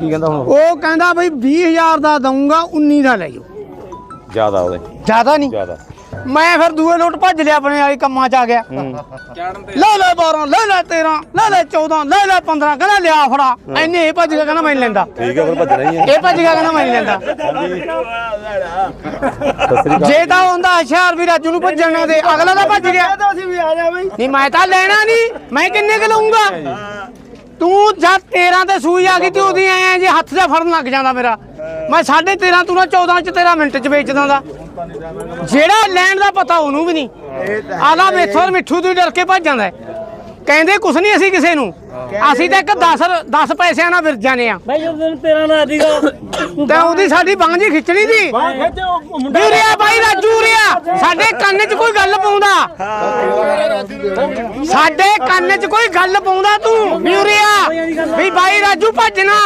ਕੀ ਕਹਿੰਦਾ ਹੁਣ? ਉਹ ਕਹਿੰਦਾ ਬਈ 20000 ਦਾ ਦਊਂਗਾ 19 ਦਾ ਲੈ ਜਾਓ। ਜ਼ਿਆਦਾ ਉਹਦੇ। ਜ਼ਿਆਦਾ ਨਹੀਂ? ਜ਼ਿਆਦਾ। ਮੈਂ ਫਿਰ ਦੂਏ ਲੋਟ ਭੱਜ ਲਿਆ ਆਪਣੇ ਵਾਲੇ ਕੰਮਾਂ 'ਚ ਆ ਗਿਆ। ਲੈ ਲੈ 12 ਲੈ ਲੈ 13 ਲੈ ਲੈ 14 ਲੈ ਲੈ 15 ਕਹਿੰਦਾ ਲਿਆ ਫੜਾ। ਐਨੇ ਇਹ ਭੱਜ ਗਿਆ ਕਹਿੰਦਾ ਮੈਂ ਨਹੀਂ ਲੈਂਦਾ। ਠੀਕ ਹੈ ਫਿਰ ਭੱਜਣਾ ਹੀ ਹੈ ਇਹ ਭੱਜ ਗਿਆ ਕਹਿੰਦਾ ਮੈਂ ਨਹੀਂ ਲੈਂਦਾ। ਸਤਿ ਸ੍ਰੀ ਅਕਾਲ। ਜੇ ਤਾਂ ਹੁੰਦਾ ਹੁਸ਼ਿਆਰ ਵੀ ਰਾਜੂ ਨੂੰ ਭੱਜਣ ਨਾ ਦੇ ਅਗਲਾ ਤਾਂ ਭੱਜ ਗਿਆ। ਅਸੀਂ ਵੀ ਆ ਜਾ ਬਈ। ਨਹੀਂ ਮੈਂ ਤਾਂ ਲੈਣਾ ਨਹੀਂ। ਮੈਂ ਕਿੰਨੇ ਕੁ ਲਊਂਗਾ? ਤੂੰ ਜਦ 13 ਤੇ ਸੂਈ ਆ ਗਈ ਤੇ ਉਹਦੀ ਐ ਜੇ ਹੱਥ 'ਚ ਫੜਨ ਲੱਗ ਜਾਂਦਾ ਮੇਰਾ। ਮੈਂ 13.5 ਤੂੰ ਨਾ 14 ਚ 13 ਮਿੰਟ ਚ ਵੇਚ ਦਿੰਦਾ। ਜਿਹੜਾ ਲੈਣ ਦਾ ਪਤਾ ਉਹਨੂੰ ਵੀ ਨਹੀਂ। ਆਲਾ ਮੇਥੋਂ ਮਿੱਠੂ ਤੋਂ ਡਰ ਕੇ ਭੱਜ ਜਾਂਦਾ। ਕਹਿੰਦੇ ਕੁਛ ਨਹੀਂ ਅਸੀਂ ਕਿਸੇ ਨੂੰ। ਅਸੀਂ ਤਾਂ ਇੱਕ 10 10 ਪੈਸਿਆਂ ਨਾਲ ਵਿਰ ਜਾਣੇ ਆ। ਬਈ ਤੈਨੂੰ ਤੇਰਾ ਨਾ ਦੀਗਾ ਤੇ ਉਹਦੀ ਸਾਡੀ ਬਾਂਹ ਜੀ ਖਿੱਚਣੀ ਦੀ ਵੀਰਿਆ ਬਾਈ ਰਾਜੂ ਰਿਆ ਸਾਡੇ ਕੰਨ 'ਚ ਕੋਈ ਗੱਲ ਪਾਉਂਦਾ। ਸਾਡੇ ਕੰਨ 'ਚ ਕੋਈ ਗੱਲ ਪਾਉਂਦਾ ਤੂੰ? ਵੀਰਿਆ ਵੀ ਬਾਈ ਰਾਜੂ ਭੱਜਣਾ।